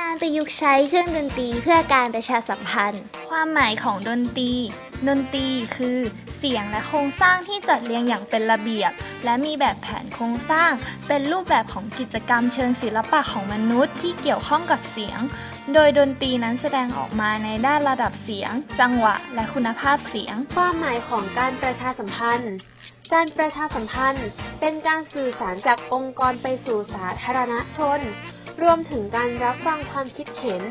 การประยุกต์ใช้เครื่องดนตรีเพื่อการประชาสัมพันธ์ ความหมายของดนตรี ดนตรีคือ เสียงและโครงสร้างที่จัดเรียงอย่างเป็นระเบียบ และมีแบบแผนโครงสร้าง เป็นรูปแบบของกิจกรรมเชิงศิลปะของมนุษย์ที่เกี่ยวข้องกับเสียง โดยดนตรีนั้นแสดงออกมาในด้านระดับเสียง จังหวะ และคุณภาพเสียง ความหมายของการประชาสัมพันธ์ การประชาสัมพันธ์ เป็นการสื่อสารจากองค์กรไปสู่สาธารณชน รวมถึงการรับฟังความคิดเห็น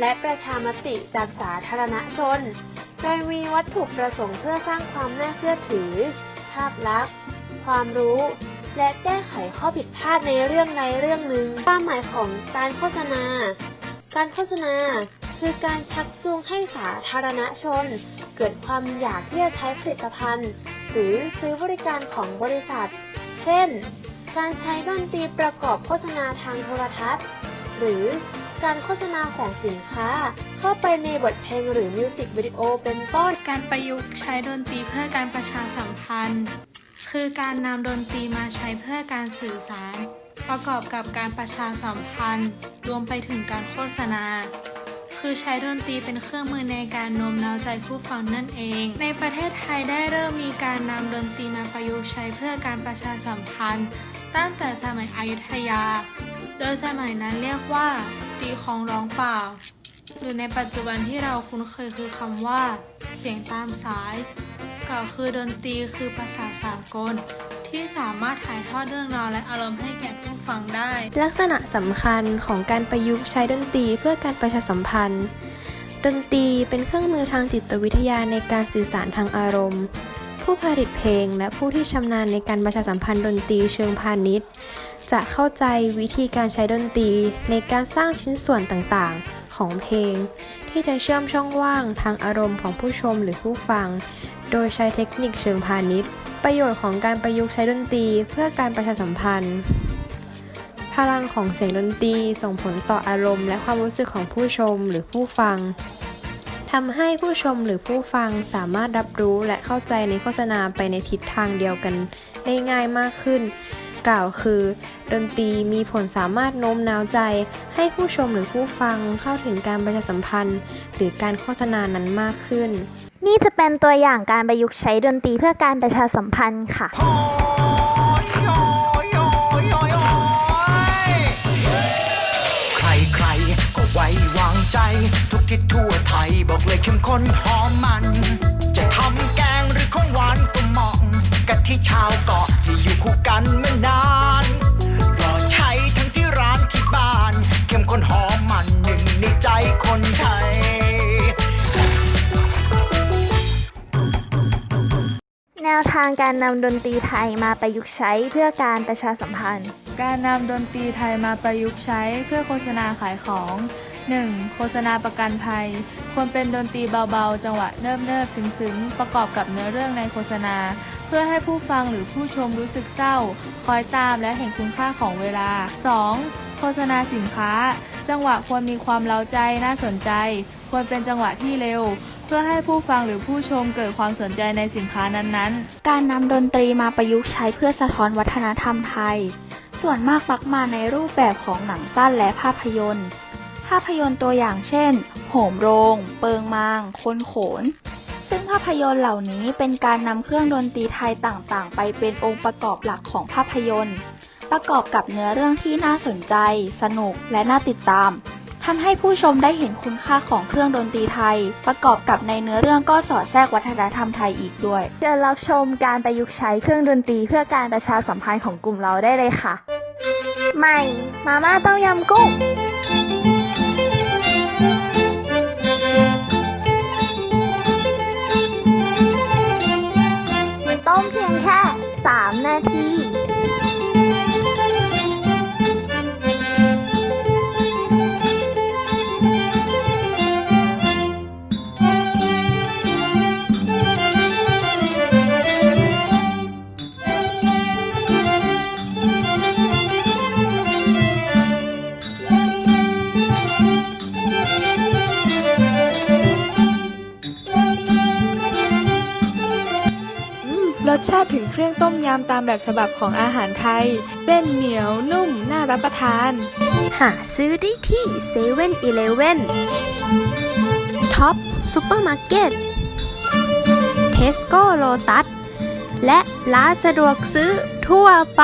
และประชามติจากสาธารณชน โดยมีวัตถุประสงค์เพื่อสร้างความน่าเชื่อถือ ภาพลักษณ์ ความรู้ และแก้ไขข้อผิดพลาดในเรื่องใดเรื่องหนึ่งความหมายของการโฆษณา การโฆษณาคือการชักจูงให้สาธารณชน เกิดความอยากที่จะใช้ผลิตภัณฑ์ หรือซื้อบริการของบริษัท เช่น การใช้ดนตรีประกอบโฆษณาทางโทรทัศน์ หรือการโฆษณาของสินค้า เข้าไปในบทเพลงหรือมิวสิกวิดีโอเป็นต้น การประยุกต์ใช้ดนตรีเพื่อการประชาสัมพันธ์ คือการนำดนตรีมาใช้เพื่อการสื่อสาร ประกอบกับการประชาสัมพันธ์ รวมไปถึงการโฆษณา คือใช้ดนตรีเป็นเครื่องมือในการโน้มน้าวใจผู้ฟังนั่นเอง ในประเทศไทยได้เริ่มมีการนำดนตรีมาประยุกต์ใช้เพื่อการประชาสัมพันธ์ ตั้งแต่สมัยอยุธยา โดยสมัยนั้นเรียกว่า ตีของร้องเปล่า หรือในปัจจุบันที่เราคุ้นเคยคือคำว่า เสียงตามสาย กล่าวคือดนตรีคือภาษาสากล ที่สามารถถ่ายทอดเรื่องราวและอารมณ์ให้แก่ผู้ฟังได้ ลักษณะสำคัญของการประยุกต์ใช้ดนตรีเพื่อการประชาสัมพันธ์ ดนตรีเป็นเครื่องมือทางจิตวิทยาในการสื่อสารทางอารมณ์ ผู้ผลิตเพลงและผู้ที่ชำนาญในการประชาสัมพันธ์ดนตรีเชิงพาณิชย์ จะเข้าใจวิธีการใช้ดนตรีในการสร้างชิ้นส่วนต่างๆ ของเพลง ที่จะเชื่อมช่องว่างทางอารมณ์ของผู้ชมหรือผู้ฟัง โดยใช้เทคนิคเชิงพาณิชย์ ประโยชน์ของการประยุกต์ใช้ดนตรีเพื่อการประชาสัมพันธ์ พลังของเสียงดนตรีส่งผลต่ออารมณ์และความรู้สึกของผู้ชมหรือผู้ฟัง ทำให้ผู้ชมหรือผู้ฟังสามารถรับรู้และเข้าใจในโฆษณาไปในทิศทางเดียวกันได้ง่ายมากขึ้น กล่าวคือ ดนตรีมีผลสามารถโน้มน้าวใจ ให้ผู้ชมหรือผู้ฟังเข้าถึงการประชาสัมพันธ์ หรือการโฆษณานั้นมากขึ้น นี่จะเป็นตัวอย่างการประยุกต์ใช้ดนตรีเพื่อการประชาสัมพันธ์ค่ะ บอกเลยเข้มข้นหอมมัน จะทำแกงหรือของหวานก็เหมาะกะทิชาวเกาะที่อยู่คู่กันมานานก็ใช้ทั้งที่ร้านที่บ้าน เข้มข้นหอมมันหนึ่งในใจคนไทย แนวทางการนำดนตรีไทยมาประยุกต์ใช้เพื่อการประชาสัมพันธ์ การนำดนตรีไทยมาประยุกต์ใช้เพื่อโฆษณาขายของ 1. โฆษณาประกันภัย ควรเป็นดนตรีเบาๆ จังหวะเนิบๆซึ้งๆ ประกอบกับเนื้อเรื่องในโฆษณา เพื่อให้ผู้ฟังหรือผู้ชมรู้สึกเศร้า คอยตามและเห็นคุณค่าของเวลา 2. โฆษณาสินค้า จังหวะควรมีความเล้าใจน่าสนใจ ควรเป็นจังหวะที่เร็วเพื่อให้ผู้ฟังหรือผู้ชมเกิดความสนใจในสินค้านั้นๆ การนำดนตรีมาประยุกต์ใช้เพื่อสะท้อนวัฒนธรรมไทย ส่วนมากมักมาในรูปแบบของหนังสั้นและภาพยนตร์าพยนตร์ตัวอย่างเช่น โหมโรง เปิงมาง คนโขน ซึ่งภาพยนตร์เหล่านี้เป็นการนำเครื่องดนตรีไทยต่างๆ ไปเป็นองค์ประกอบหลักของภาพยนตร์ ประกอบกับเนื้อเรื่องที่น่าสนใจ สนุก และน่าติดตามทำให้ผู้ชมได้เห็นคุณค่าของเครื่องดนตรีไทย ประกอบกับในเนื้อเรื่องก็สอดแทรกวัฒนธรรมไทยอีกด้วย เชิญรับชมการประยุกต์ใช้เครื่องดนตรีเพื่อการประชาสัมพันธ์ของกลุ่มเราได้เลยค่ะ ใหม่ มาม่าต้มยำกุ้ง ต้มเพียงแค่ 3 นาที รสชาติถึงเครื่องต้มยำตามแบบฉบับของอาหารไทย เส้นเหนียวนุ่มน่ารับประทาน หาซื้อได้ที่เซเว่นอีเลเว่นท็อปซูเปอร์มาร์เก็ตเทสโก้โลตัส และร้านสะดวกซื้อทั่วไป